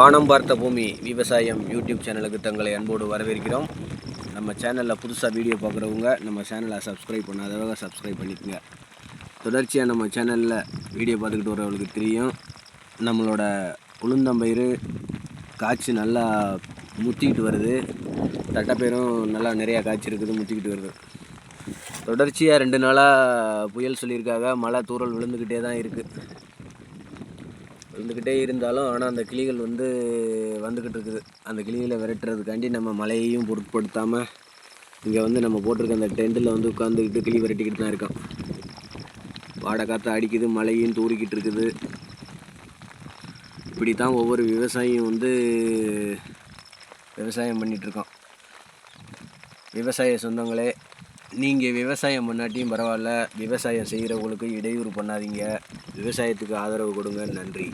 வானம் பார்த்த பூமி விவசாயம் யூடியூப் சேனலுக்கு தங்களை அன்போடு வரவேற்கிறோம். நம்ம சேனலில் புதுசாக வீடியோ பார்க்குறவங்க நம்ம சேனலை சப்ஸ்கிரைப் பண்ணாதவங்க சப்ஸ்கிரைப் பண்ணிக்கோங்க. தொடர்ச்சியாக நம்ம சேனலில் வீடியோ பார்த்துக்கிட்டு வரவங்களுக்கு தெரியும். நம்மளோட உளுந்தம்பயிறு காய்ச்சி நல்லா முத்திக்கிட்டு வருது. தட்டைப்பயிரும் நல்லா நிறையா காய்ச்சி இருக்குது முத்திக்கிட்டு வருது. தொடர்ச்சியாக ரெண்டு நாளாக புயல் சொல்லியிருக்காங்க. மழை தூறல் விழுந்துக்கிட்டே தான் இருக்குது இருந்துக்கிட்டே இருந்தாலும் ஆனால் அந்த கிளிகள் வந்து வந்துக்கிட்டு இருக்குது. அந்த கிளிகளை விரட்டுறதுக்காண்டி நம்ம மழையையும் பொருட்படுத்தாமல் இங்கே வந்து நம்ம போட்டிருக்க அந்த டெண்டில் வந்து உட்காந்துக்கிட்டு கிளி விரட்டிக்கிட்டு தான் இருக்கோம். வாடை காற்று அடிக்குது மழையும் தூறிக்கிட்டு இருக்குது. இப்படி தான் ஒவ்வொரு விவசாயியும் வந்து விவசாயம் பண்ணிகிட்ருக்கோம் விவசாய சொந்தங்களே நீங்கள் விவசாயம் பண்ணாட்டியும் பரவாயில்ல. விவசாயம் செய்கிறவங்களுக்கு இடையூறு பண்ணாதீங்க. விவசாயத்துக்கு ஆதரவு கொடுங்க. நன்றி.